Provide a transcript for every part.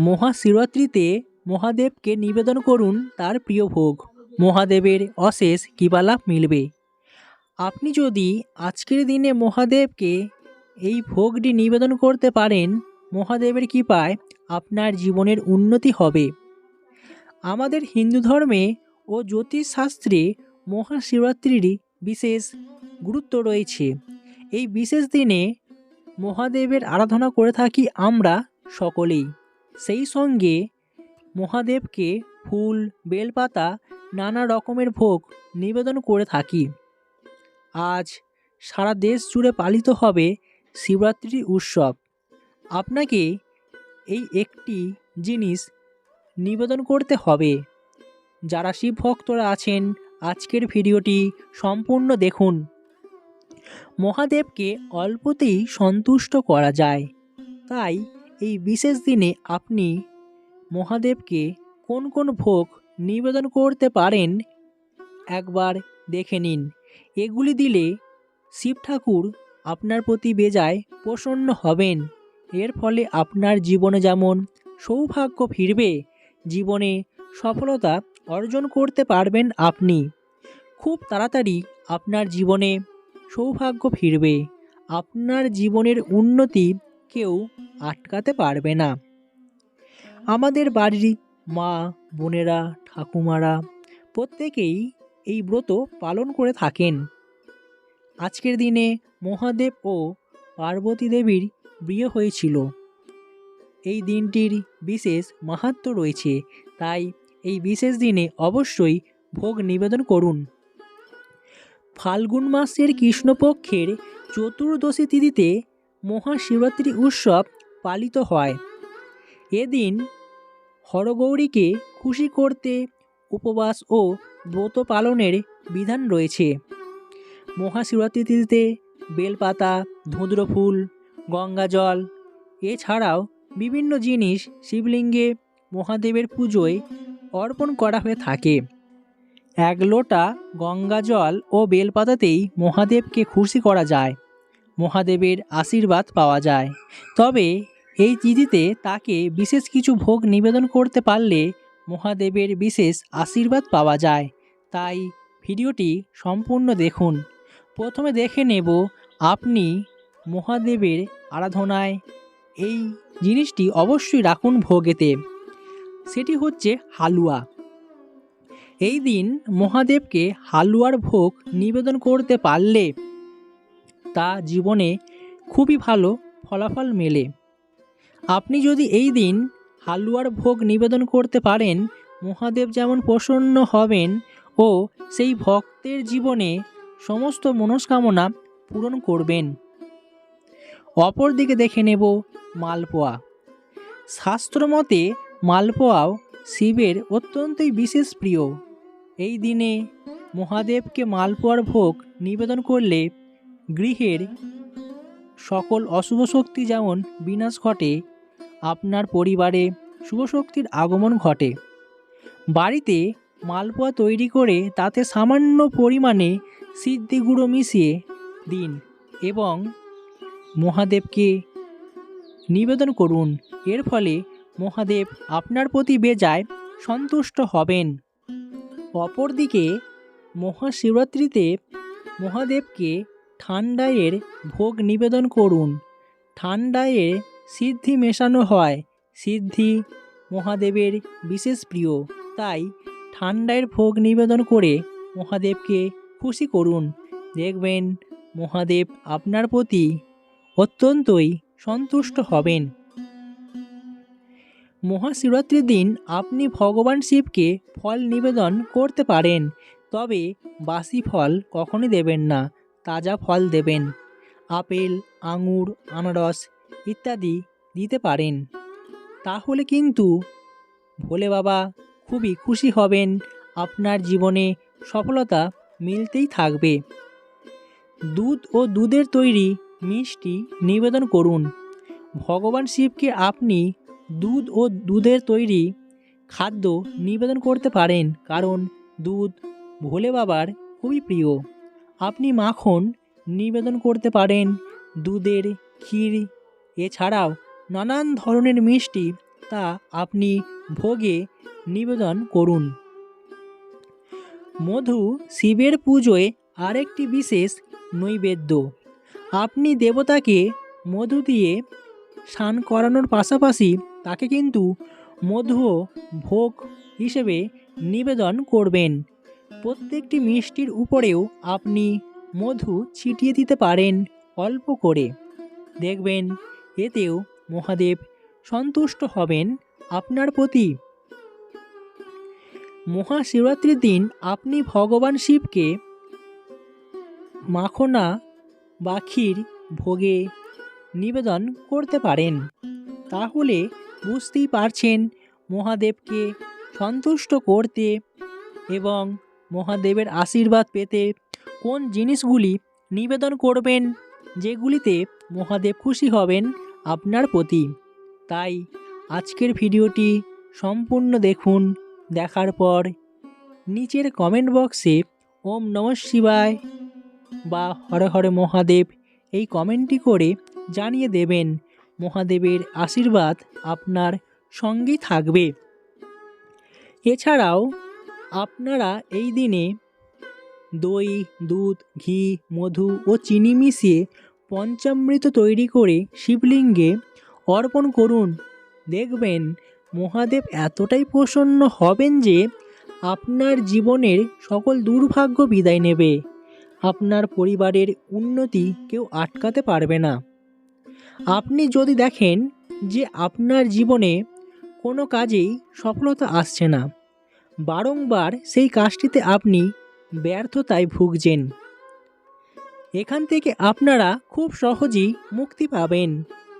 মহাশিবরাত্রিতে মহাদেবকে নিবেদন করুন তার প্রিয় ভোগ। মহাদেবের অশেষ কৃপালাভ মিলবে। আপনি যদি আজকের দিনে মহাদেবকে এই ভোগটি নিবেদন করতে পারেন, মহাদেবের কৃপায় আপনার জীবনের উন্নতি হবে। আমাদের হিন্দু ধর্মে ও জ্যোতিষশাস্ত্রে মহাশিবরাত্রির বিশেষ গুরুত্ব রয়েছে। এই বিশেষ দিনে মহাদেবের আরাধনা করে থাকি আমরা সকলেই। সেই সঙ্গে মহাদেবকে ফুল, বেলপাতা, নানা রকমের ভোগ নিবেদন করে থাকি। আজ সারা দেশ জুড়ে পালিত হবে শিবরাত্রি উৎসব। আপনাকে এই একটি জিনিস নিবেদন করতে হবে। যারা শিব ভক্তরা আছেন, আজকের ভিডিওটি সম্পূর্ণ দেখুন। মহাদেবকে অল্পতেই সন্তুষ্ট করা যায়। তাই এই বিশেষ দিনে আপনি মহাদেবকে কোন কোন ভোগ নিবেদন করতে পারেন? একবার দেখে নিন। এগুলি দিলে শিব ঠাকুর আপনার প্রতি বেজায় প্রসন্ন হবেন। এর ফলে আপনার জীবনে যেমন সৌভাগ্য ফিরবে, জীবনে সফলতা অর্জন করতে পারবেন আপনি। খুব তাড়াতাড়ি আপনার জীবনে সৌভাগ্য ফিরবে। আপনার জীবনের উন্নতি কেউ আটকাতে পারবে না। আমাদের বাড়ির মা, বোনেরা, ঠাকুমারা প্রত্যেকেই এই ব্রত পালন করে থাকেন। আজকের দিনে মহাদেব ও পার্বতী দেবীর বিয়ে হয়েছিল। এই দিনটির বিশেষ মাহাত্ম রয়েছে, তাই এই বিশেষ দিনে অবশ্যই ভোগ নিবেদন করুন। ফাল্গুন মাসের কৃষ্ণপক্ষের চতুর্দশী তিথিতে মহাশিবরাত্রি উৎসব পালিত হয়। এদিন হরগৌরীকে খুশি করতে উপবাস ও ব্রত পালনের বিধান রয়েছে। মহাশিবরাত্রি তিথিতে বেলপাতা ধুদ্র ফুল গঙ্গা জল এছাড়াও বিভিন্ন জিনিস শিবলিঙ্গে মহাদেবের পুজোয় অর্পণ করা হয়ে থাকে। এক লোটা গঙ্গা জল ও বেলপাতাতেই মহাদেবকে খুশি করা যায়। মহাদেবের আশীর্বাদ পাওয়া যায়। তবে এই তিথিতে তাকে বিশেষ কিছু ভোগ নিবেদন করতে পারলে মহাদেবের বিশেষ আশীর্বাদ পাওয়া যায়। তাই ভিডিওটি সম্পূর্ণ দেখুন। প্রথমে দেখে নেব আপনি মহাদেবের আরাধনায় এই জিনিসটি অবশ্যই রাখুন ভোগেতে। সেটি হচ্ছে হালুয়া। এই দিন মহাদেবকে হালুয়ার ভোগ নিবেদন করতে পারলে তা জীবনে খুবই ভালো ফলাফল মেলে। আপনি যদি এই দিন হালুয়ার ভোগ নিবেদন করতে পারেন, মহাদেব যেমন প্রসন্ন হবেন ও সেই ভক্তের জীবনে সমস্ত মনস্কামনা পূরণ করবেন। অপরদিকে দেখে নেব মালপোয়া। শাস্ত্রমতে মালপোয়াও শিবের অত্যন্তই বিশেষ প্রিয়। এই দিনে মহাদেবকে মালপোয়ার ভোগ নিবেদন করলে গৃহের সকল অশুভ শক্তি যেমন বিনাশ ঘটে আপনার পরিবারে শুভ শক্তির আগমন ঘটে। বাড়িতে মালপোয়া তৈরি করে তাতে সামান্য পরিমাণে সিদ্ধি গুঁড়ো মিশিয়ে দিন এবং মহাদেবকে নিবেদন করুন। এর ফলে মহাদেব আপনার প্রতি বেজায় সন্তুষ্ট হবেন। অপরদিকে মহাশিবরাত্রিতে মহাদেবকে ঠান্ডায়ের ভোগ নিবেদন করুন। ঠান্ডায়ে সিদ্ধি মেশানো হয়। সিদ্ধি মহাদেবের বিশেষ প্রিয়। তাই ঠান্ডায়ের ভোগ নিবেদন করে মহাদেবকে খুশি করুন। দেখবেন মহাদেব আপনার প্রতি অত্যন্তই সন্তুষ্ট হবেন। মহাশিবরাত্রির দিন আপনি ভগবান শিবকে ফল নিবেদন করতে পারেন। তবে বাসি ফল কখনই দেবেন না, তাজা ফল দেবেন। আপেল, আঙুর, আনারস ইত্যাদি দিতে পারেন। তাহলে কিন্তু ভোলে বাবা খুবই খুশি হবেন, আপনার জীবনে সফলতা মিলতেই থাকবে। দুধ ও দুধের তৈরি মিষ্টি নিবেদন করুন। ভগবান শিবকে আপনি দুধ ও দুধের তৈরি খাদ্য নিবেদন করতে পারেন, কারণ দুধ ভোলে বাবার খুবই প্রিয়। আপনি মাখন নিবেদন করতে পারেন, দুধের ক্ষীর এছাড়াও নানান ধরনের মিষ্টি তা আপনি ভোগে নিবেদন করুন। মধু শিবের পুজোয় আরেকটি বিশেষ নৈবেদ্য। আপনি দেবতাকে মধু দিয়ে স্নান করানোর পাশাপাশি তাকে কিন্তু মধুও ভোগ হিসেবে নিবেদন করবেন। প্রত্যেকটি মিষ্টির উপরেও আপনি মধু ছিটিয়ে দিতে পারেন অল্প করে। দেখবেন এতেও মহাদেব সন্তুষ্ট হবেন আপনার প্রতি। মহাশিবরাত্রির দিন আপনি ভগবান শিবকে মাখনা বা ক্ষীর ভোগে নিবেদন করতে পারেন। তাহলে বুঝতেই পারছেন মহাদেবকে সন্তুষ্ট করতে এবং মহাদেবের আশীর্বাদ পেতে কোন জিনিসগুলি নিবেদন করবেন, যেগুলিতে মহাদেব খুশি হবেন আপনার প্রতি। তাই আজকের ভিডিওটি সম্পূর্ণ দেখুন। দেখার পর নিচের কমেন্ট বক্সে ওম নম শিবায় বা হরে হরে মহাদেব এই কমেন্টটি করে জানিয়ে দেবেন। মহাদেবের আশীর্বাদ আপনার সঙ্গেই থাকবে। এছাড়াও আপনারা এই দিনে দই, দুধ, ঘি, মধু ও চিনি মিশিয়ে পঞ্চামৃত তৈরি করে শিবলিঙ্গে অর্পণ করুন। দেখবেন মহাদেব এতটাই প্রসন্ন হবেন যে আপনার জীবনের সকল দুর্ভাগ্য বিদায় নেবে। আপনার পরিবারের উন্নতি কেউ আটকাতে পারবে না। আপনি যদি দেখেন যে আপনার জীবনে কোনো কাজেই সফলতা আসছে না, বারংবার সেই কাজটিতে আপনি ব্যর্থতায় ভুগছেন। এখান থেকে আপনারা খুব সহজেই মুক্তি পাবেন।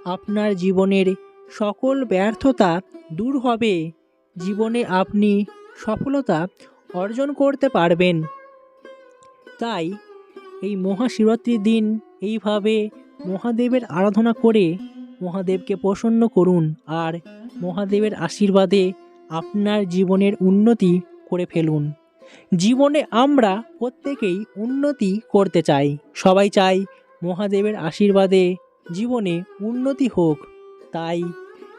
আপনার জীবনের সকল ব্যর্থতা দূর হবে। জীবনে আপনি সফলতা অর্জন করতে পারবেন। তাই এই মহাশিবরাত্রির দিন এইভাবে মহাদেবের আরাধনা করে মহাদেবকে প্রসন্ন করুন আর মহাদেবের আশীর্বাদে আপনার জীবনের উন্নতি করে ফেলুন। জীবনে আমরা প্রত্যেকেই উন্নতি করতে চাই। সবাই চাই মহাদেবের আশীর্বাদে জীবনে উন্নতি হোক। তাই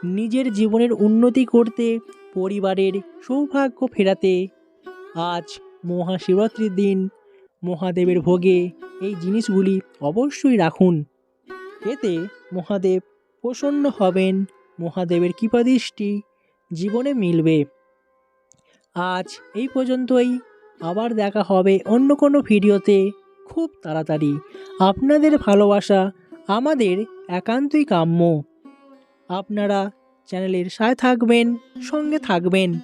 নিজের জীবনের উন্নতি করতে, পরিবারের সৌভাগ্য ফেরাতে আজ মহাশিবরাত্রির দিন মহাদেবের ভোগে এই জিনিসগুলি অবশ্যই রাখুন। এতে মহাদেব প্রসন্ন হবেন, মহাদেবের কৃপাদৃষ্টি জীবনে মিলবে। আজ এই পর্যন্তই। আবার দেখা হবে অন্য কোনো ভিডিওতে। খুব তাড়াতাড়ি। আপনাদের ভালোবাসা আমাদের একান্তই কাম্য। আপনারা চ্যানেলের সাথে থাকবেন, সঙ্গে থাকবেন।